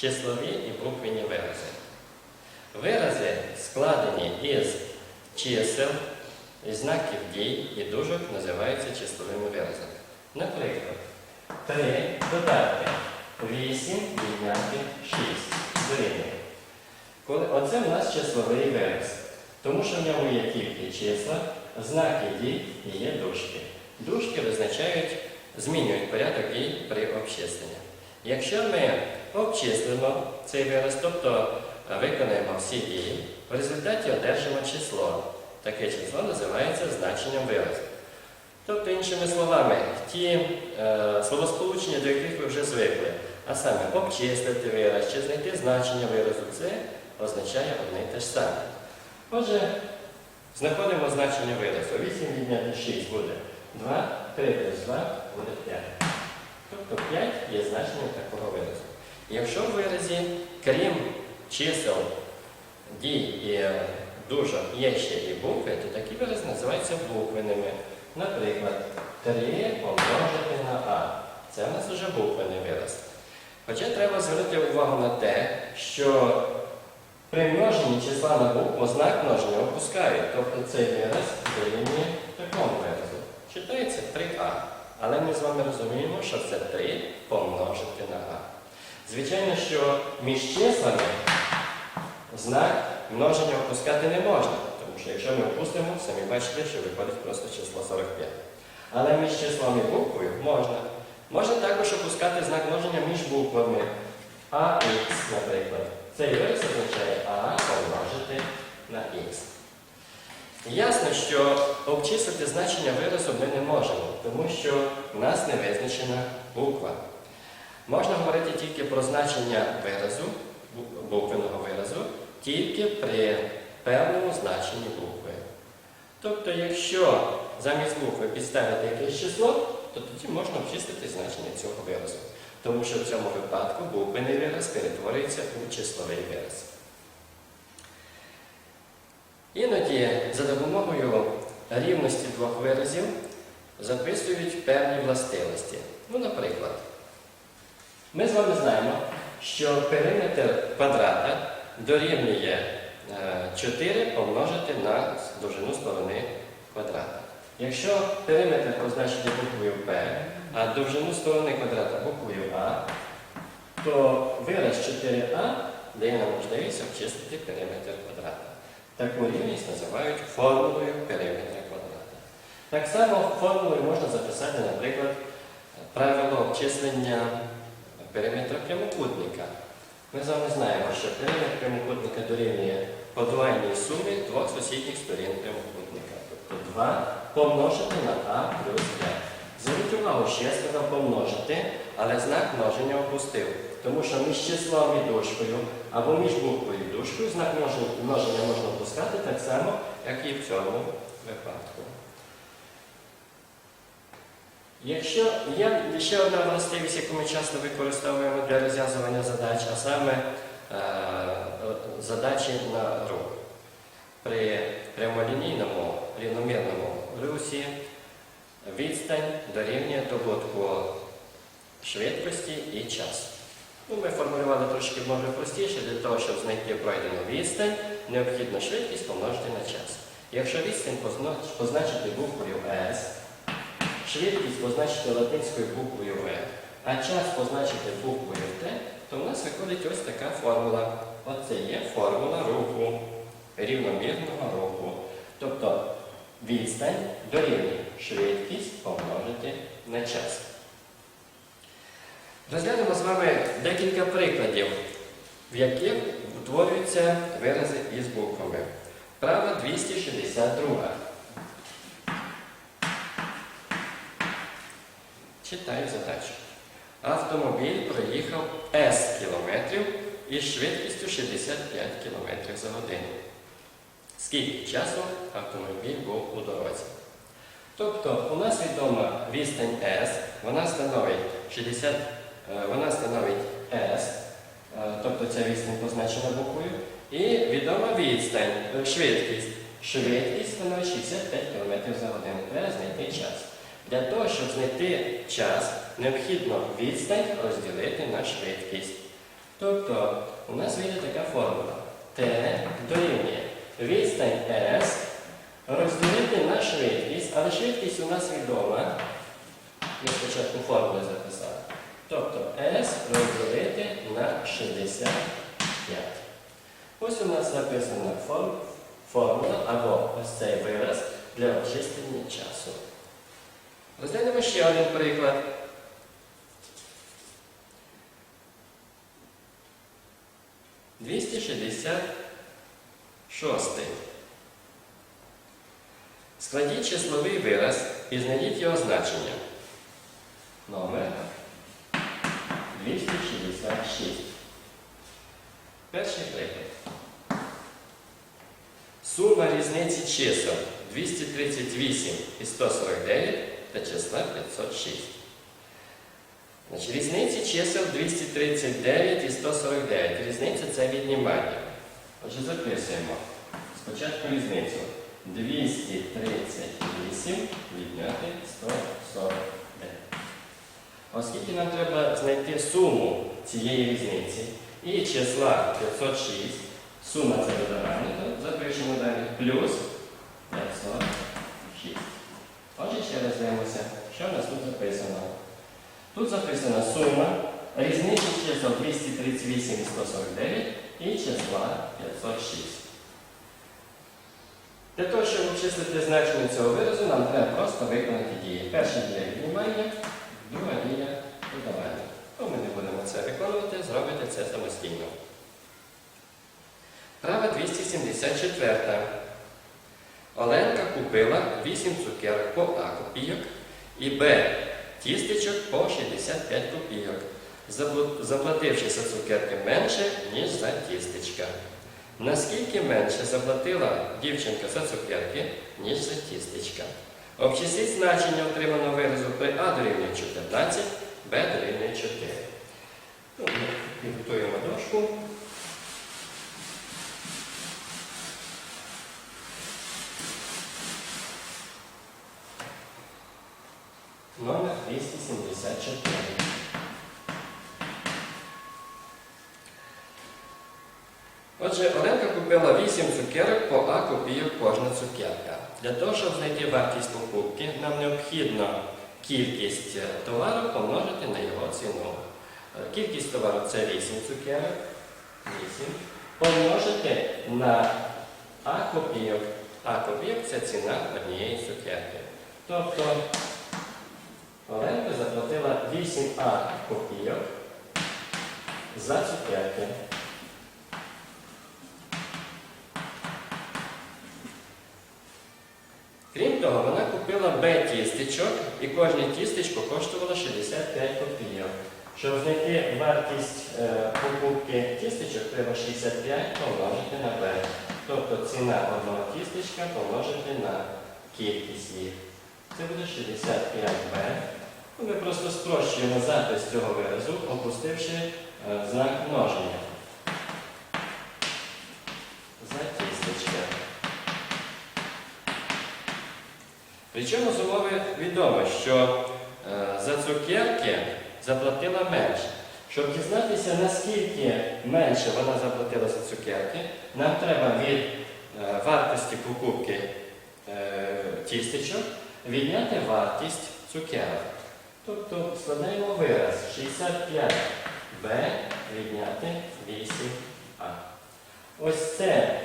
числові і буквені вирази. Вирази складені із чисел, із знаків дій і дужок називаються числовими виразами. Наприклад, 3 додати 8 відняти 6 дорівнює. Оце в нас числовий вираз, тому що в ньому є тільки числа, знаки дій і є дужки. Дужки визначають, змінюють порядок дій при обчисленні. Якщо ми обчислимо цей вираз, тобто е, виконаємо всі дії, в результаті одержимо число. Таке число називається значенням виразу. Тобто, іншими словами, ті е, словосполучення, до яких ви вже звикли, а саме обчислити вираз чи знайти значення виразу, це означає одне і те ж саме. Отже, знаходимо значення виразу. 8 відняти 6 буде 2, 3 плюс 2 буде 5. Тобто 5 є значенням такого виразу. Якщо в виразі, крім чисел, дій і е, дужок, є ще і букви, то такі вирази називаються буквеними. Наприклад, 3 помножити на А. Це у нас вже буквений вираз. Хоча треба звернути увагу на те, що при множенні числа на букву знак множення опускають, тобто цей вираз дорівнює такому виразу. Читається 3А. Але ми з вами розуміємо, що це 3 помножити на А. Звичайно, що між числами знак множення опускати не можна, тому що якщо ми опустимо, самі бачите, що виходить просто число 45. Але між числом і буквою можна. Можна також опускати знак множення між буквами АХ, наприклад. Цей вираз означає А помножити на Х. Ясно, що обчислити значення виразу ми не можемо, тому що в нас не визначена буква. Можна говорити тільки про значення виразу, бу- буквеного виразу, тільки при певному значенні букви. Тобто, якщо замість букви підставити якесь число, то тоді можна обчислити значення цього виразу. Тому що в цьому випадку буквений вираз перетворюється у числовий вираз. Іноді за допомогою рівності двох виразів записують певні властивості. Ну, наприклад, ми з вами знаємо, що периметр квадрата дорівнює е, 4 помножити на довжину сторони квадрата. Якщо периметр позначити буквою P, а довжину сторони квадрата буквою А, то вираз 4А дає нам можливість обчислити периметр квадрата. Таку рівність називають формулою периметра квадрата. Так само формулою можна записати, наприклад, правило обчислення периметра прямокутника. Ми з вами знаємо, що периметр прямокутника дорівнює подвоєній сумі двох сусідніх сторін прямокутника. Тобто 2 помножити на А плюс Б. Зверніть увагу, що я сказав помножити, але знак множення опустив. Тому що між числом і дужкою або між буквою і дужкою знак множення, можна опускати так само, як і в цьому випадку. Якщо є ще одна властивість, яку ми часто використовуємо для розв'язування задач, а саме е, задачі на рух. При прямолінійному рівномірному русі відстань дорівнює добутку швидкості і часу. Ну, ми формулювали трошки може простіше, для того, щоб знайти пройдену відстань, необхідно швидкість помножити на час. Якщо відстань позначити буквою S, швидкість позначити латинською буквою V, а час позначити буквою T, то в нас виходить ось така формула. Оце є формула руху, рівномірного руху. Тобто відстань дорівнює швидкість помножити на час. Розглянемо з вами декілька прикладів, в яких утворюються вирази із буквами. Права 262. Читаю задачу. Автомобіль проїхав С кілометрів із швидкістю 65 км за годину. Скільки часу автомобіль був у дорозі? Тобто у нас відома відстань S, вона становить 60, е, вона становить S, е, тобто ця відстань позначена буквою, і відома відстань, е, швидкість. Швидкість становить 65 км за годину. Треба знайти час. Для того, щоб знайти час, необхідно відстань розділити на швидкість. Тобто у нас вийде така формула. Т дорівнює відстань S розділити на швидкість, але швидкість у нас відома. Ми спочатку формулу записали. Тобто S розділити на 65. Ось у нас записана формула або ось цей вираз для очистення часу. Розглянемо ще один приклад. Двісті шістдесят шостий. Складіть числовий вираз і знайдіть його значення. Номер 266. Перший приклад. Сума різниці чисел 238 і 149 та числа 506. Значить, різниці чисел 239 і 149. Різниця це віднімання. Отже, записуємо. Спочатку різницю. 238 відняти 149. Оскільки нам треба знайти суму цієї різниці і числа 506, сума це додавання, то запишемо далі плюс 506. Отже, ще раз дивимося, що в нас тут записано. Тут записана сума різниці чисел 238 і 149 і числа 506. Для того, щоб обчислити значення цього виразу, нам треба просто виконати дії. Перша дія віднімання, друга дія додавання. То ми не будемо це виконувати, зробите це самостійно. Права 274. Оленка купила 8 цукерок по А копійок і Б тістечок по 65 копійок, заплативши за цукерки менше, ніж за тістечка. Наскільки менше заплатила дівчинка за цукерки, ніж за тістечка? Обчисліть значення отриманого виразу при А дорівнює 14, Б дорівнює 4. Підготуємо дошку. Номер 274. Отже, Оленка купила 8 цукерок по А копійок кожна цукерка. Для того, щоб знайти вартість покупки, нам необхідно кількість е, товару помножити на його ціну. Кількість товару це 8 цукерок. 8. Помножити на А копійок. А копійок це ціна однієї цукерки. Тобто Оленка заплатила 8А копійок за цукерки. Крім того, вона купила Б тістечок, і кожне тістечко коштувало 65 копійок. Щоб знайти вартість е, покупки тістечок, треба 65 помножити на Б. Тобто ціна одного тістечка помножити на кількість їх. Це буде 65Б. Ну, Ми просто спрощуємо запис цього виразу, опустивши е, знак множення. За тістечка. Причому з умови відомо, що е, за цукерки заплатила менше. Щоб дізнатися, наскільки менше вона заплатила за цукерки, нам треба від е, вартості покупки е, тістечок відняти вартість цукерок. Тобто складаємо вираз 65b відняти 8а. Ось це,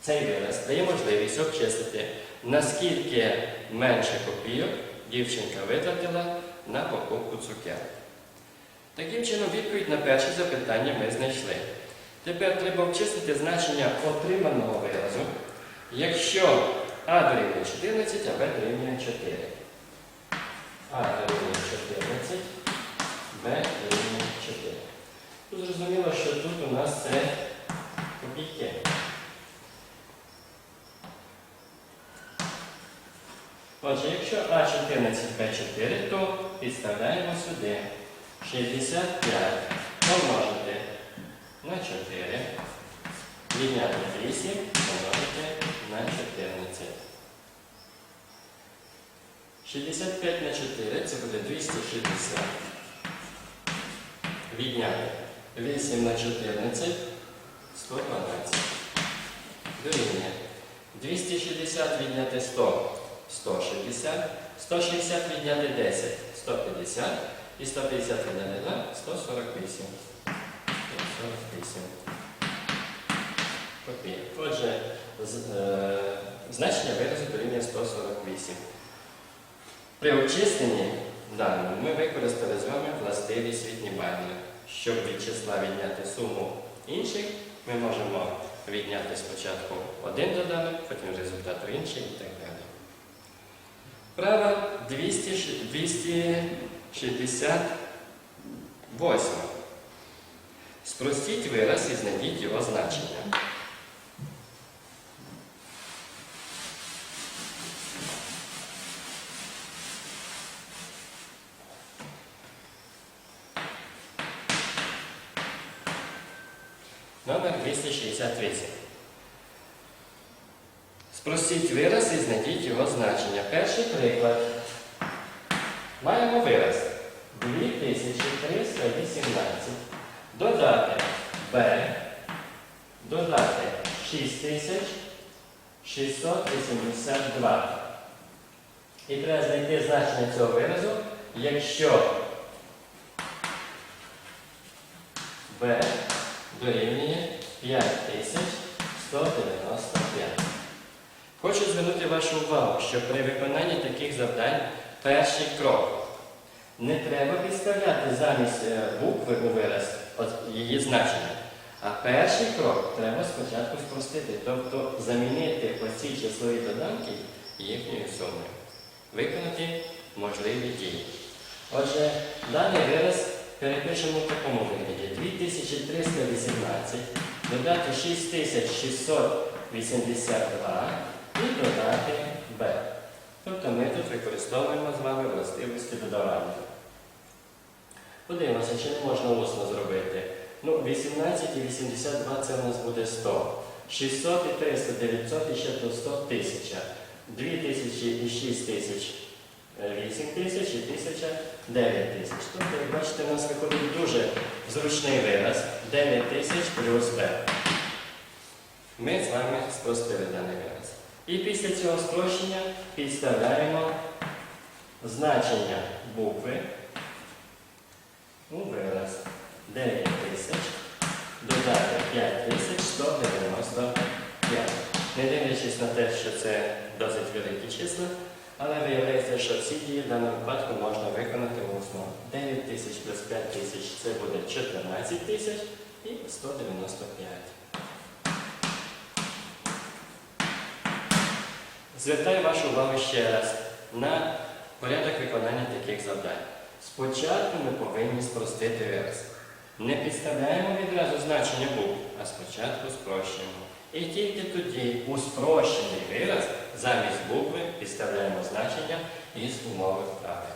цей вираз дає можливість обчислити, наскільки менше копійок дівчинка витратила на покупку цукерок. Таким чином, відповідь на перше запитання ми знайшли. Тепер треба обчислити значення отриманого виразу, якщо А дорівнює 14, а Б дорівнює 4. А дорівнює 14, Б дорівнює 4. Тут зрозуміло, що тут у нас це копійки. Отже, якщо А14, Б4, то підставляємо сюди 65 помножити на 4, відняти 8 помножити на 14. 65 на 4 це буде 260. Відняти 8 на 14 112. Дорівнює. 260 відняти 100 160. 160 відняти 10 150. І 150 відняти 2 148. 148. Копійок. Отже, з- е, значення виразу дорівнює 148. При обчисленні даного ми використали з вами властивість віднімання. Щоб від числа відняти суму інших, ми можемо відняти спочатку один доданок, потім результату інший і так далі. Право 200 268. Спростіть вираз і знайдіть його значення. Номер 268. Спростіть вираз і знайдіть його значення. Перший приклад. Маємо вираз 2318. Додати b, додати 6682. І треба знайти значення цього виразу, якщо b дорівнює 5195. Хочу звернути вашу увагу, що при виконанні таких завдань перший крок. Не треба підставляти замість е, букви у вираз її значення. А перший крок треба спочатку спростити, тобто замінити оці числові доданки їхньою сумою. Виконати можливі дії. Отже, даний вираз перепишемо в такому вигляді. 2318 додати 6682 і додати b. Тобто ми тут використовуємо з вами властивості додавання. Подивимося, чи не можна усно зробити. Ну, 18 і 82 це у нас буде 100. 600 і 300, 900 і ще до 100 тисяча. 2 тисячі і 6 тисяч, 8 тисяч і 1000 9 тисяч. Тобто, як бачите, у нас виходить дуже зручний вираз 9 тисяч плюс b. Ми з вами спростили даний вираз. І після цього спрощення підставляємо значення букви у вираз 9 тисяч додати 5195. Не дивлячись на те, що це досить великі числа, але виявляється, що всі дії в даному випадку можна виконати усно. 9 тисяч плюс 5 тисяч це буде 14 тисяч і 195. Звертаю вашу увагу ще раз на порядок виконання таких завдань. Спочатку ми повинні спростити вираз. Не підставляємо відразу значення букв, а спочатку спрощуємо. І тільки тоді у спрощений вираз замість букви підставляємо значення із умови вправи.